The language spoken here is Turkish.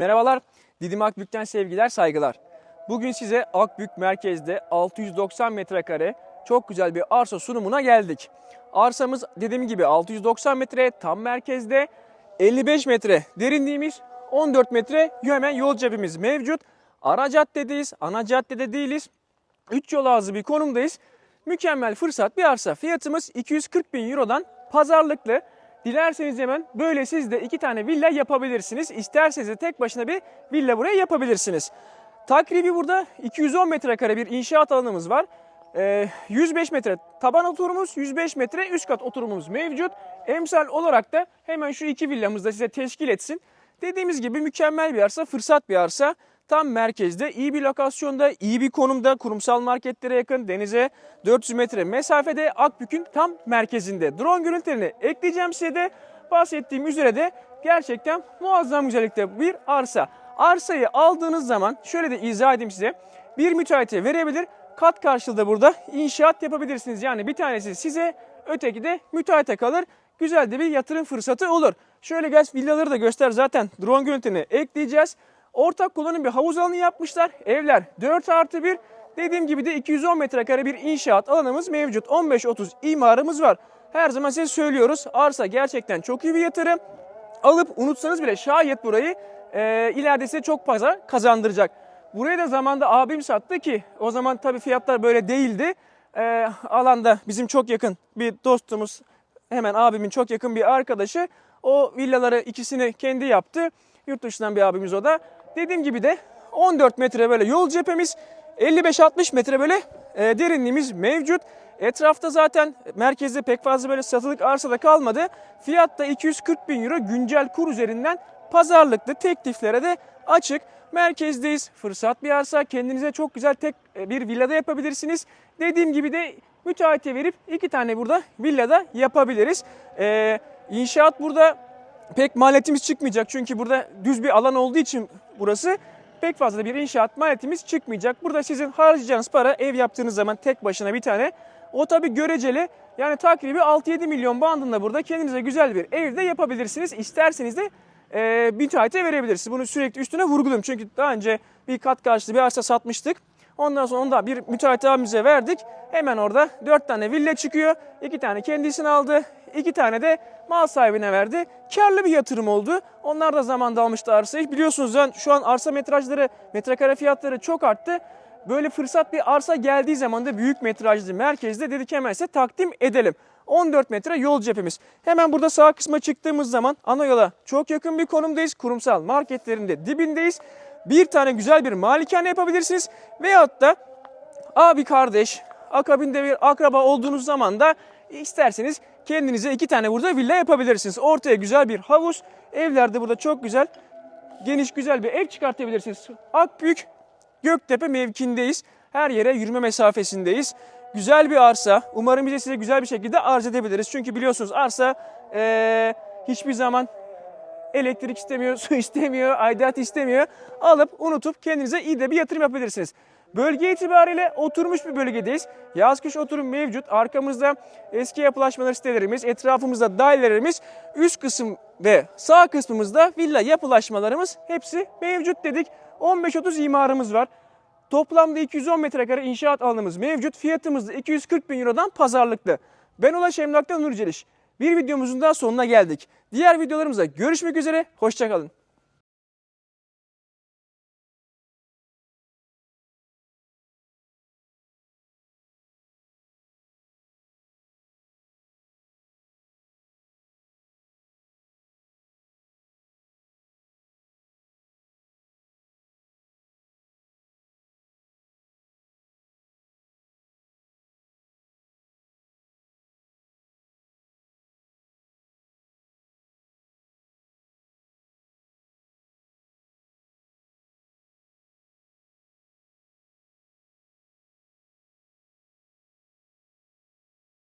Merhabalar, Didim Akbük'ten sevgiler, saygılar. Bugün size Akbük merkezde 690 metrekare çok güzel bir arsa sunumuna geldik. Arsamız dediğim gibi 690 metre tam merkezde 55 metre derinliğimiz 14 metre hemen yol cebimiz mevcut. Ara caddedeyiz, ana caddede değiliz. 3 yol ağzı bir konumdayız. Mükemmel fırsat bir arsa. Fiyatımız 240 bin Euro'dan pazarlıklı. Dilerseniz hemen böyle siz de iki tane villa yapabilirsiniz. İsterseniz de tek başına bir villa buraya yapabilirsiniz. Takribi burada 210 metrekare bir inşaat alanımız var. Ee, 105 metre taban oturumumuz, 105 metre üst kat oturumumuz mevcut. Emsal olarak da hemen şu iki villamız da size teşkil etsin. Dediğimiz gibi mükemmel bir arsa, fırsat bir arsa. Tam merkezde, iyi bir lokasyonda, iyi bir konumda, kurumsal marketlere yakın, denize 400 metre mesafede Akbük'ün tam merkezinde. Drone görüntülerini ekleyeceğim size de bahsettiğim üzere de gerçekten muazzam güzellikte bir arsa. Arsayı aldığınız zaman şöyle de izah edeyim size. Bir müteahhite verebilir, kat karşılığı burada inşaat yapabilirsiniz. Yani bir tanesi size, öteki de müteahhite kalır. Güzel de bir yatırım fırsatı olur. Şöyle gel villaları da göster zaten drone görüntülerini ekleyeceğiz. Ortak kullanım bir havuz alanı yapmışlar. Evler 4 artı 1. Dediğim gibi de 210 metrekare bir inşaat alanımız mevcut. 15-30 imarımız var. Her zaman size söylüyoruz. Arsa gerçekten çok iyi bir yatırım. Alıp unutsanız bile şayet burayı e, ileride size çok fazla kazandıracak. Burayı da zamanda abim sattı ki o zaman tabii fiyatlar böyle değildi. E, alanda bizim çok yakın bir dostumuz hemen abimin çok yakın bir arkadaşı o villaları ikisini kendi yaptı. Yurt dışından bir abimiz o da. Dediğim gibi de 14 metre böyle yol cephemiz, 55-60 metre böyle e, derinliğimiz mevcut. Etrafta zaten merkezde pek fazla böyle satılık arsada kalmadı. Fiyat da 240 bin euro güncel kur üzerinden pazarlıklı tekliflere de açık. Merkezdeyiz. Fırsat bir arsa. Kendinize çok güzel tek e, bir villada yapabilirsiniz. Dediğim gibi de müteahhite verip iki tane burada villada yapabiliriz. Ee, inşaat burada pek maliyetimiz çıkmayacak. Çünkü burada düz bir alan olduğu için burası pek fazla bir inşaat maliyetimiz çıkmayacak. Burada sizin harcayacağınız para ev yaptığınız zaman tek başına bir tane o tabi göreceli yani takribi 6-7 milyon bandında burada kendinize güzel bir evde yapabilirsiniz. İsterseniz de e, müteahhite verebilirsiniz. Bunu sürekli üstüne vurguluyorum. Çünkü daha önce bir kat karşılığı bir arsa satmıştık. Ondan sonra onu da bir müteahhit abimize verdik. Hemen orada 4 tane villa çıkıyor. 2 tane kendisine aldı. 2 tane de mal sahibine verdi. Karlı bir yatırım oldu. Onlar da zamanda almıştı arsayı. Biliyorsunuz yani şu an arsa metrajları, metrekare fiyatları çok arttı. Böyle fırsat bir arsa geldiği zaman da büyük metrajlı merkezde dedik hemen size takdim edelim. 14 metre yol cephemiz. Hemen burada sağ kısma çıktığımız zaman ana yola çok yakın bir konumdayız. Kurumsal marketlerin de dibindeyiz. Bir tane güzel bir malikane yapabilirsiniz. Veyahut da abi kardeş, akabinde bir akraba olduğunuz zaman da isterseniz kendinize iki tane burada villa yapabilirsiniz. Ortaya güzel bir havuz. Evlerde burada çok güzel, geniş güzel bir ev çıkartabilirsiniz. Akbük, Göktepe mevkindeyiz. Her yere yürüme mesafesindeyiz. Güzel bir arsa. Umarım bize size güzel bir şekilde arz edebiliriz. Çünkü biliyorsunuz arsa eee, hiçbir zaman elektrik istemiyor, su istemiyor, aidat istemiyor. Alıp unutup kendinize iyi de bir yatırım yapabilirsiniz. Bölge itibariyle oturmuş bir bölgedeyiz. Yaz kış oturum mevcut. Arkamızda eski yapılaşmalar sitelerimiz, etrafımızda dairelerimiz, üst kısım ve sağ kısmımızda villa yapılaşmalarımız hepsi mevcut dedik. 15-30 imarımız var. Toplamda 210 metrekare inşaat alanımız mevcut. Fiyatımız da 240 bin Euro'dan pazarlıklı. Ben Ulaş Emlak'tan Nur Celiş. Bir videomuzun daha sonuna geldik. Diğer videolarımızda görüşmek üzere. Hoşçakalın.